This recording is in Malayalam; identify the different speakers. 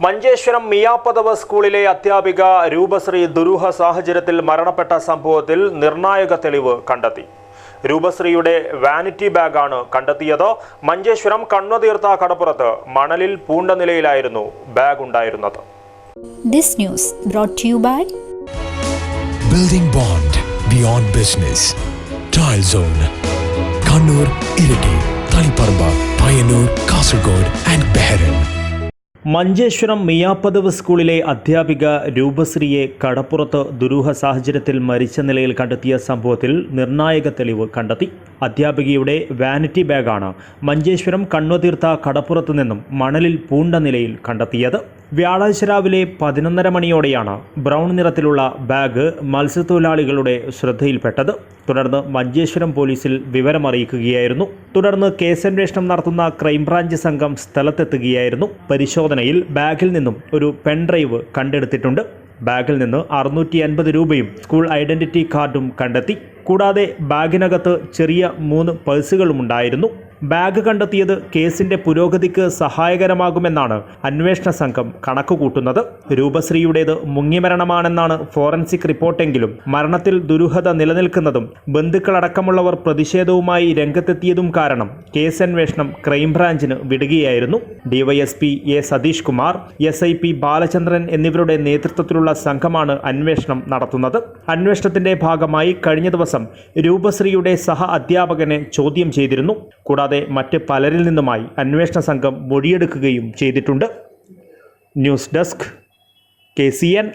Speaker 1: മഞ്ചേശ്വരം മിയാപദവ സ്കൂളിലെ അധ്യാപിക രൂപശ്രീ ദുരൂഹ സാഹചര്യത്തിൽ മരണപ്പെട്ട സംഭവത്തിൽ നിർണായക തെളിവ് കണ്ടെത്തി രൂപശ്രീയുടെ വാനിറ്റി ബാഗാണ് കണ്ടെത്തിയത് മഞ്ചേശ്വരം കണ്ണുതീർത്ത കടപ്പുറത്ത് മണലിൽ പൂണ്ട നിലയിലായിരുന്നു ബാഗ് ഉണ്ടായിരുന്നത്
Speaker 2: This news brought to you by
Speaker 3: Building bond beyond business. Tile Zone. Kannur, Iriti, Taliparamba, Payyanur, Kasargod and Beharan.
Speaker 1: Manjeshwaram Miyapadavu സ്കൂളിലെ അധ്യാപിക രൂപശ്രീയെ കടപ്പുറത്ത് ദുരൂഹ സാഹചര്യത്തിൽ മരിച്ച നിലയിൽ കണ്ടെത്തിയ സംഭവത്തിൽ നിർണായക തെളിവ് കണ്ടെത്തി. അധ്യാപികയുടെ വാനിറ്റി ബാഗാണ് മഞ്ചേശ്വരം കണ്ണുതീർത്ത കടപ്പുറത്തു നിന്നും മണലിൽ പൂണ്ട നിലയിൽ കണ്ടെത്തിയത്. വ്യാഴാഴ്ച രാവിലെ പതിനൊന്നര മണിയോടെയാണ് ബ്രൗൺ നിറത്തിലുള്ള ബാഗ് മത്സ്യത്തൊഴിലാളികളുടെ ശ്രദ്ധയിൽപ്പെട്ടത്. തുടർന്ന് മഞ്ചേശ്വരം പോലീസിൽ വിവരമറിയിക്കുകയായിരുന്നു. തുടർന്ന് കേസന്വേഷണം നടത്തുന്ന ക്രൈംബ്രാഞ്ച് സംഘം സ്ഥലത്തെത്തുകയായിരുന്നു. പരിശോധനയിൽ ബാഗിൽ നിന്നും ഒരു പെൻഡ്രൈവ് കണ്ടെടുത്തിട്ടുണ്ട്. ബാഗിൽ നിന്ന് അറുന്നൂറ്റി അൻപത് രൂപയും സ്കൂൾ ഐഡന്റിറ്റി കാർഡും കണ്ടെത്തി. കൂടാതെ ബാഗിനകത്ത് ചെറിയ മൂന്ന് പേഴ്സുകളും ഉണ്ടായിരുന്നു ബാഗ് കണ്ടെത്തിയത് കേസിന്റെ പുരോഗതിക്ക് സഹായകരമാകുമെന്നാണ് അന്വേഷണ സംഘം കണക്കുകൂട്ടുന്നത്. രൂപശ്രീയുടേത് മുങ്ങിമരണമാണെന്നാണ് ഫോറൻസിക് റിപ്പോർട്ടെങ്കിലും മരണത്തിൽ ദുരൂഹത നിലനിൽക്കുന്നതും ബന്ധുക്കളടക്കമുള്ളവർ പ്രതിഷേധവുമായി രംഗത്തെത്തിയതും കാരണം കേസന്വേഷണം ക്രൈംബ്രാഞ്ചിന് വിടുകയായിരുന്നു. DYSP A Satheesh Kumar S I P Balachandran എന്നിവരുടെ നേതൃത്വത്തിലുള്ള സംഘമാണ് അന്വേഷണം നടത്തുന്നത്. അന്വേഷണത്തിന്റെ ഭാഗമായി കഴിഞ്ഞ ദിവസം രൂപശ്രീയുടെ സഹ അധ്യാപകനെ ചോദ്യം ചെയ്തിരുന്നു. കൂടാതെ മറ്റ് പലരിൽ നിന്നുമായി അന്വേഷണ സംഘം മൊഴിയെടുക്കുകയും ചെയ്തിട്ടുണ്ട്. News desk K C N